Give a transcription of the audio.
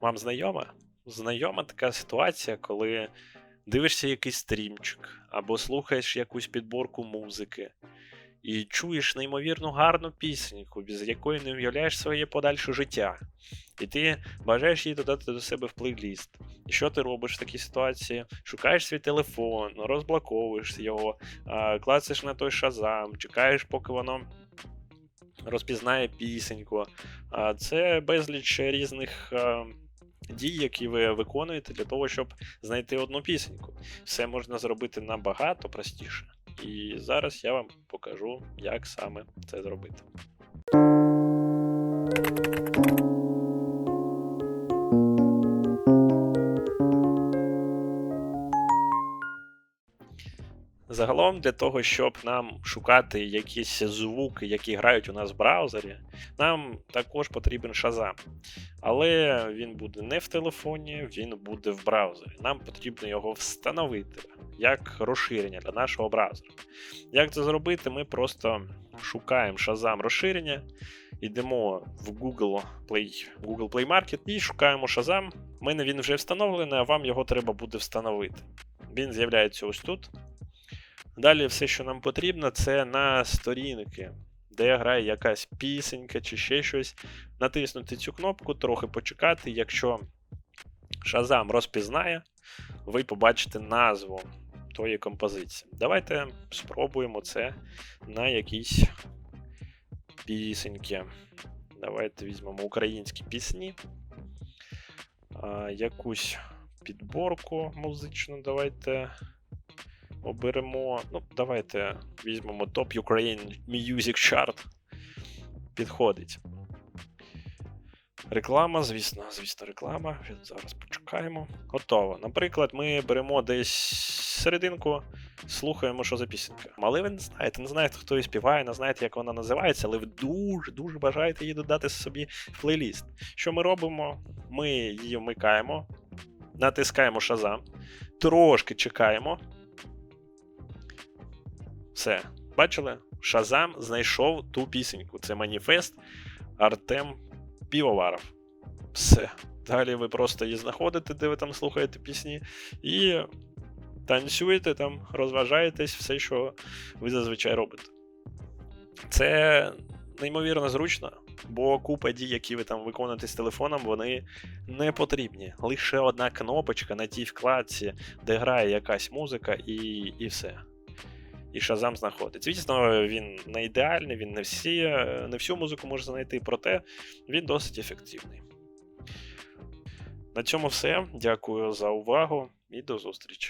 Вам знайома? Знайома така ситуація, коли дивишся якийсь стрімчик або слухаєш якусь підборку музики і чуєш неймовірно гарну пісеньку, без якої не уявляєш своє подальше життя. І ти бажаєш її додати до себе в плейліст. І що ти робиш в такій ситуації? Шукаєш свій телефон, розблоковуєш його, клацаєш на той шазам, чекаєш, поки воно розпізнає пісеньку. Це безліч різних дій, які ви виконуєте для того, щоб знайти одну пісеньку. Все можна зробити набагато простіше. І зараз я вам покажу, як саме це зробити. Загалом, для того, щоб нам шукати якісь звуки, які грають у нас в браузері, нам також потрібен Shazam. Але він буде не в телефоні, він буде в браузері. Нам потрібно його встановити як розширення для нашого браузера. Як це зробити? Ми просто шукаємо Shazam розширення, йдемо в Google Play, Google Play Market і шукаємо Shazam. У мене він вже встановлений, а вам його треба буде встановити. Він з'являється ось тут. Далі все, що нам потрібно, це на сторінки, де грає якась пісенька чи ще щось. Натиснути цю кнопку, трохи почекати. Якщо Shazam розпізнає, ви побачите назву тої композиції. Давайте спробуємо це на якісь пісеньки. Давайте візьмемо українські пісні. Якусь підборку музичну. Давайте оберемо. Ну, давайте візьмемо Top Ukraine Music Chart. Підходить. Реклама, звісно, звісно, реклама. Зараз почекаємо. Готово. Наприклад, ми беремо десь серединку, слухаємо, що за пісенька. Але ви не знаєте, не знаєте, хто її співає, не знаєте, як вона називається, але ви дуже-дуже бажаєте її додати собі в плейліст. Що ми робимо? Ми її вмикаємо, натискаємо Shazam, трошки чекаємо. Все. Бачили? Шазам знайшов ту пісеньку. Це маніфест Артем Півоваров. Все. Далі ви просто її знаходите, де ви там слухаєте пісні, і танцюєте там, розважаєтесь, все, що ви зазвичай робите. Це неймовірно зручно, бо купа дій, які ви там виконуєте з телефоном, вони не потрібні. Лише одна кнопочка на тій вкладці, де грає якась музика, і, і все і Шазам знаходить. Звісно, він не ідеальний, він не всі, не всю музику може знайти, проте він досить ефективний. На цьому все. Дякую за увагу і до зустрічі.